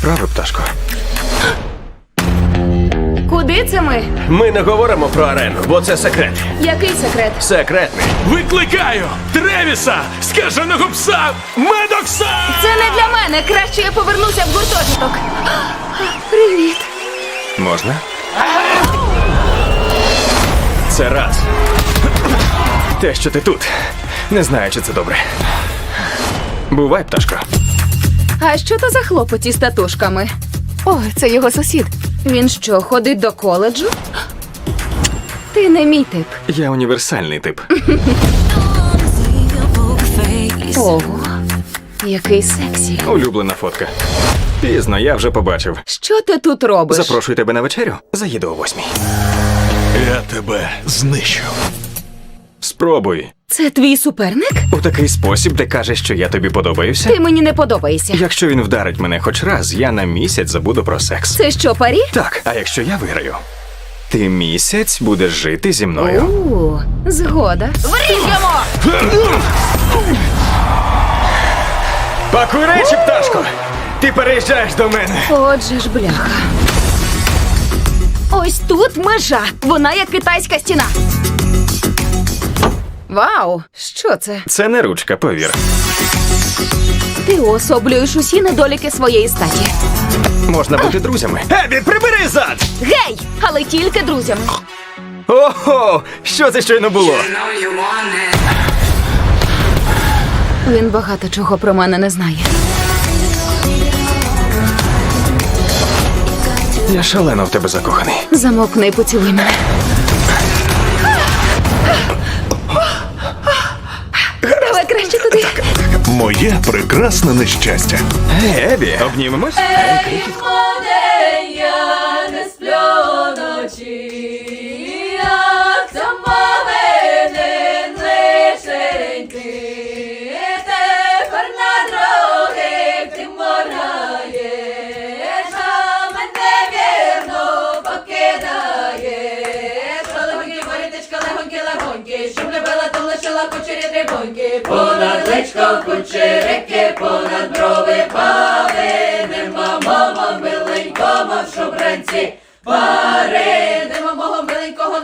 Справи, пташко? Куди це ми? Ми не говоримо про арену, бо це секрет. Який секрет? Секретний. Викликаю Тревіса, скаженого пса, медокса! Це не для мене. Краще я повернуся в гуртожиток. Привіт. Можна? Це раз. Те, що ти тут. Не знаю, чи це добре. Бувай, пташко. А що то за хлопець із татушками? О, це його сусід. Він що, ходить до коледжу? Ти не мій тип. Я універсальний тип. Ого, який сексі. Улюблена фотка. Пізно, я вже побачив. Що ти тут робиш? Запрошую тебе на вечерю. Заїду о восьмій. Я тебе знищу. Спробуй. Це твій суперник? У такий спосіб ти кажеш, що я тобі подобаюся. Ти мені не подобаєшся. Якщо він вдарить мене хоч раз, я на місяць забуду про секс. Це що, парі? Так, а якщо я виграю, ти місяць будеш жити зі мною. У, згода. Вріжемо! Пакуй речі, пташко! Ти переїжджаєш до мене. Отже ж, бляха. Ось тут межа. Вона як китайська стіна. Вау! Що це? Це не ручка, повір. Ти уособлюєш усі недоліки своєї статі. Можна бути друзями. Ебі, прибери зад! Гей! Але тільки друзям. Ого! Що це щойно було? Він багато чого про мене не знає. Я шалено в тебе закоханий. Замовкни і поцілуй мене. Моє прекрасне нещастя. Гей, Ебі, обнімемось? я Понад личко кучерики, понад брови пави, нема мого миленького, що вранці пари.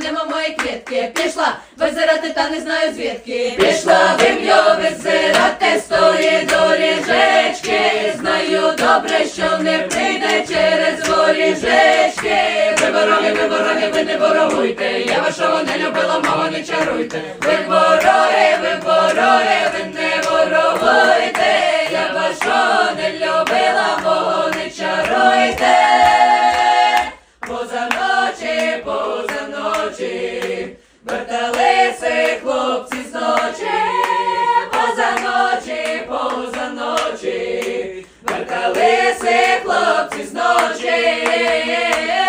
Нема моєї квітки. Пішла визирати, та не знаю звідки. Пішла вим'я визирати з тої до ріжечки. Знаю добре, що не прийде через воріжечки. Ви вороги, ви вороги, ви не ворогуйте. Я вашого не любила, мого не чаруйте. Ви вороги, ви вороги, ви не ворогуйте. Я вашого не любила, мого ночі, поза ночі, поза ночі, верталися хлопці з ночі,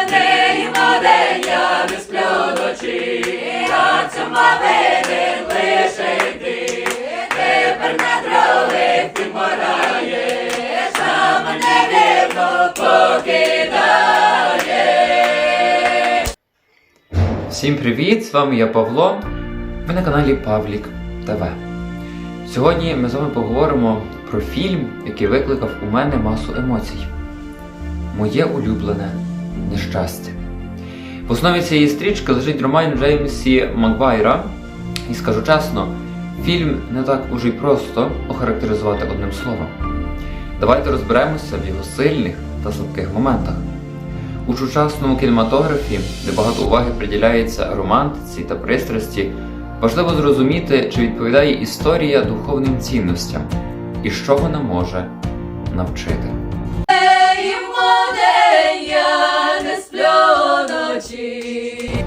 день на день я не сплю ночі, а цю мавини лише йди, тепер на дроги ти мораєш, а мене вірно покидаєш. Всім привіт! З вами я Павло. Ви на каналі Павлік ТВ. Сьогодні ми з вами поговоримо про фільм, який викликав у мене масу емоцій. Моє улюблене нещастя. В основі цієї стрічки лежить роман Джеймсі Маквайра, і скажу чесно, фільм не так уже й просто охарактеризувати одним словом. Давайте розберемося в його сильних та слабких моментах. У сучасному кінематографі, де багато уваги приділяється романтиці та пристрасті, важливо зрозуміти, чи відповідає історія духовним цінностям і що вона може навчити.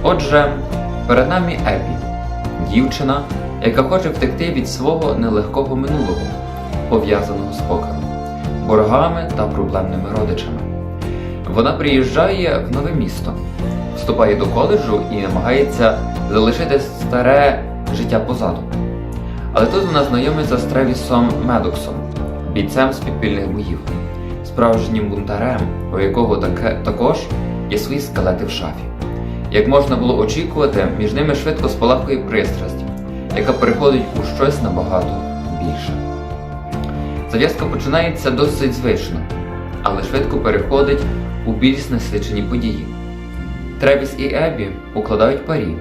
Отже, перед нами Ебі, дівчина, яка хоче втекти від свого нелегкого минулого, пов'язаного з покером, боргами та проблемними родичами. Вона приїжджає в нове місто, вступає до коледжу і намагається залишити старе життя позаду. Але тут вона знайомиться з Тревісом Медоксом, бійцем з підпільних боїв, справжнім бунтарем, у якого таке, також є свої скелети в шафі. Як можна було очікувати, між ними швидко спалахує пристрасть, яка переходить у щось набагато більше. Зав'язка починається досить звично. але швидко переходить у більш насичені події. Тревіс і Ебі укладають парі,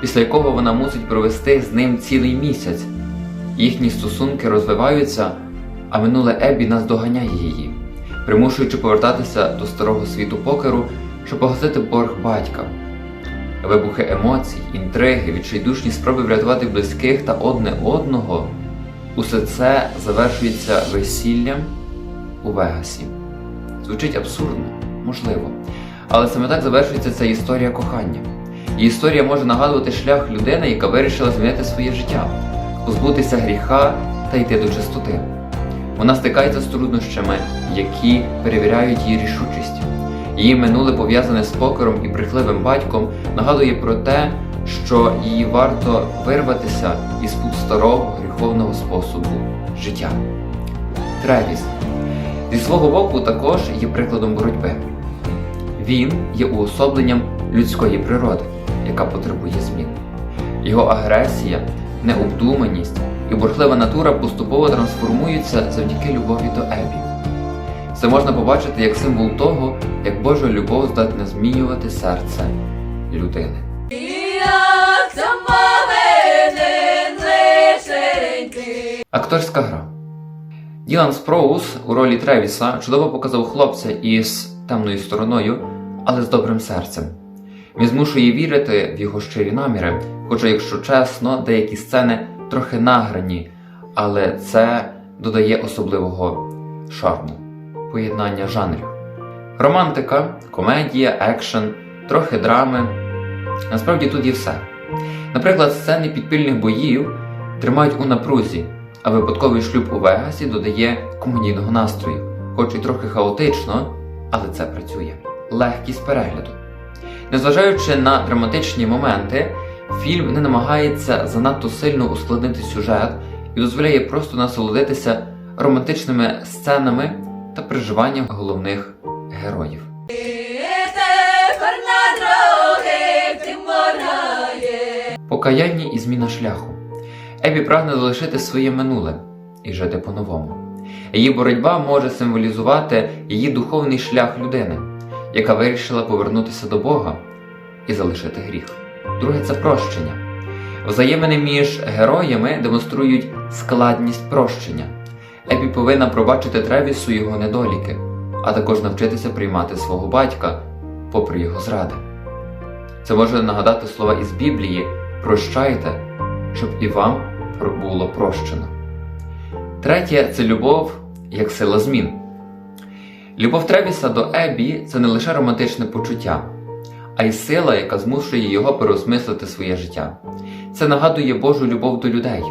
після якого вона мусить провести з ним цілий місяць. Їхні стосунки розвиваються, а минуле Ебі наздоганяє її, примушуючи повертатися до старого світу покеру, щоб погасити борг батька. Вибухи емоцій, інтриги, відчайдушні спроби врятувати близьких та одне одного. Усе це завершується весіллям у Вегасі. Звучить абсурдно, можливо. Але саме так завершується ця історія кохання. І історія може нагадувати шлях людини, яка вирішила змінити своє життя, позбутися гріха та йти до чистоти. Вона стикається з труднощами, які перевіряють її рішучість. Її минуле пов'язане з покером і брехливим батьком нагадує про те, що їй варто вирватися із пут старого гріховного способу життя. Тревіс зі свого боку також є прикладом боротьби. Він є уособленням людської природи, яка потребує змін. Його агресія, необдуманість і бурхлива натура поступово трансформуються завдяки любові до Ебі. Це можна побачити як символ того, як Божа любов здатна змінювати серце людини. Акторська гра. Ділан Спроус у ролі Тревіса чудово показав хлопця із темною стороною, але з добрим серцем. Він змушує вірити в його щирі наміри, хоча, якщо чесно, деякі сцени трохи награні, але це додає особливого шарму, поєднання жанрів. Романтика, комедія, екшен, трохи драми. Насправді тут є все. Наприклад, сцени підпільних боїв тримають у напрузі, а випадковий шлюб у Вегасі додає комедійного настрою, хоч і трохи хаотично, але це працює. Легкість перегляду. Незважаючи на драматичні моменти, фільм не намагається занадто сильно ускладнити сюжет і дозволяє просто насолодитися романтичними сценами та переживанням головних героїв. Покаяння і зміна шляху. Ебі прагне залишити своє минуле і жити по-новому. Її боротьба може символізувати її духовний шлях людини, яка вирішила повернутися до Бога і залишити гріх. Друге це прощення. Взаємини між героями демонструють складність прощення. Ебі повинна пробачити Тревісу його недоліки, а також навчитися приймати свого батька, попри його зради. Це може нагадати слова із Біблії Прощайте, щоб і вам було прощено. Третє це любов як сила змін. Любов Тревіса до Ебі це не лише романтичне почуття, а й сила, яка змушує його переосмислити своє життя. Це нагадує Божу любов до людей,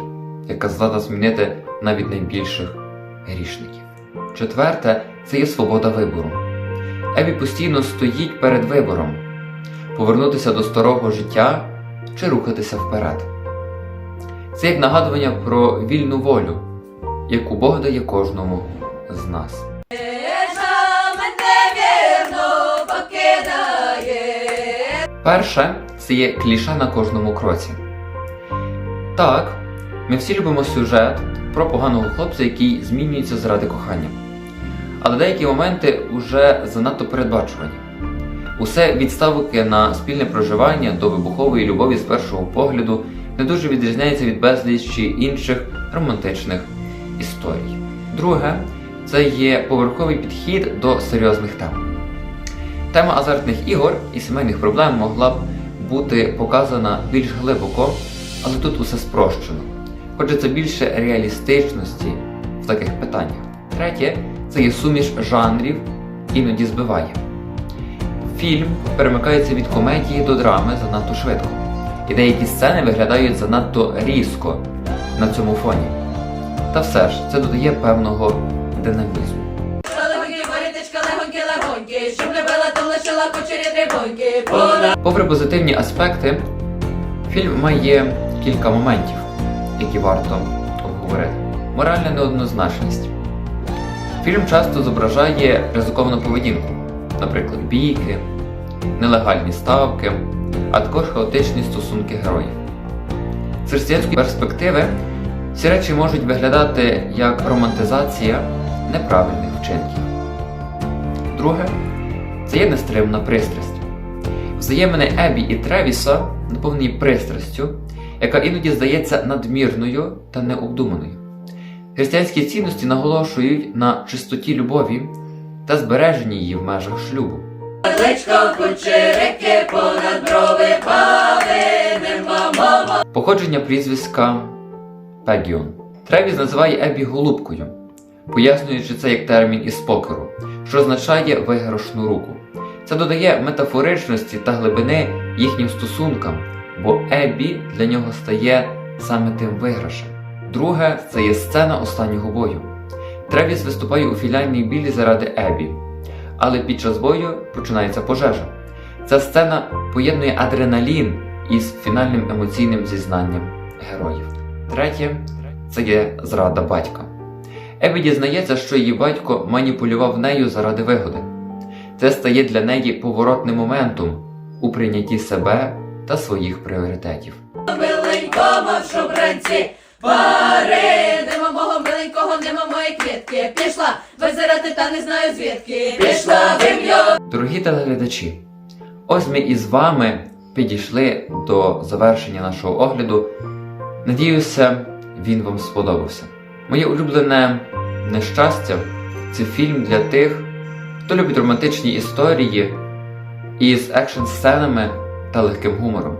яка здатна змінити навіть найбільших грішників. Четверте це є свобода вибору. Ебі постійно стоїть перед вибором повернутися до старого життя чи рухатися вперед. Це як нагадування про вільну волю, яку Бог дає кожному з нас. Перше це є кліше на кожному кроці. Так, ми всі любимо сюжет про поганого хлопця, який змінюється заради кохання. Але деякі моменти вже занадто передбачувані. Усе від ставки на спільне проживання до вибухової любові з першого погляду не дуже відрізняється від безлічі інших романтичних історій. Друге, це є поверховий підхід до серйозних тем. Тема азартних ігор і сімейних проблем могла б бути показана більш глибоко, але тут усе спрощено. Хочеться більше реалістичності в таких питаннях. Третє це є суміш жанрів, іноді збиває. Фільм перемикається від комедії до драми занадто швидко, і деякі сцени виглядають занадто різко на цьому фоні. Та все ж це додає певного динамізму. Попри позитивні аспекти, фільм має кілька моментів, які варто обговорити. Моральна неоднозначність. Фільм часто зображає ризиковану поведінку, наприклад, бійки, нелегальні ставки, а також хаотичні стосунки героїв. З християнської перспективи ці речі можуть виглядати як романтизація неправильних вчинків. друге це є нестримна пристрасть. Взаємини Ебі і Тревіса наповнені пристрастю, яка іноді здається надмірною та необдуманою. Християнські цінності наголошують на чистоті любові та збереженні її в межах шлюбу. Личко кучерики, понад брови мамо. Походження прізвиська Пегіон. Тревіс називає Ебі голубкою, пояснюючи це як термін із покеру, що означає виграшну руку. Це додає метафоричності та глибини їхнім стосункам, бо Ебі для нього стає саме тим виграшем. Друге це є сцена останнього бою. Тревіс виступає у філяльній білі заради Ебі, але під час бою починається пожежа. Ця сцена поєднує адреналін із фінальним емоційним зізнанням героїв. Третє це є зрада батька. Ебі дізнається, що її батько маніпулював нею заради вигоди. Це стає для неї поворотним моментом у прийнятті себе та своїх пріоритетів. Миленькому в шубранці пари, мого миленького, нема моєї квітки. Пішла визирати та не знаю звідки. Пішла в. Дорогі телеглядачі, ось ми із вами підійшли до завершення нашого огляду. Надіюся, він вам сподобався. Моє улюблене нещастя це фільм для тих, хто любить романтичні історії із екшн сценами та легким гумором.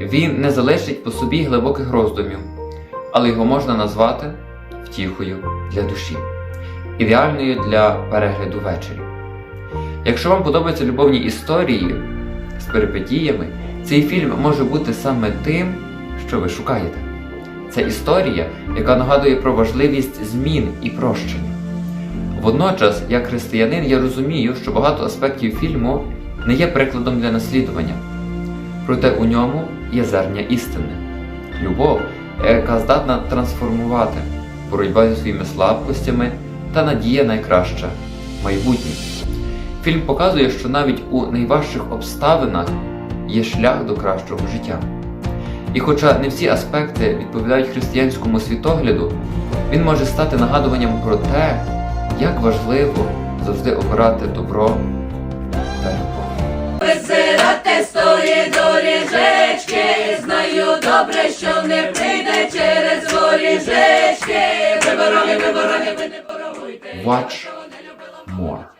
Він не залишить по собі глибоких роздумів, але його можна назвати втіхою для душі, ідеальною для перегляду ввечері. Якщо вам подобаються любовні історії з перипетіями, цей фільм може бути саме тим, що ви шукаєте. Це історія, яка нагадує про важливість змін і прощення. Водночас, як християнин, я розумію, що багато аспектів фільму не є прикладом для наслідування, проте у ньому є зерня істини, любов, яка здатна трансформувати, боротьба зі своїми слабкостями та надія на найкраще майбутнє. Фільм показує, що навіть у найважчих обставинах є шлях до кращого життя. І хоча не всі аспекти відповідають християнському світогляду, він може стати нагадуванням про те, як важливо завжди обирати добро та любов. Знаю добре, що не прийде Watch more.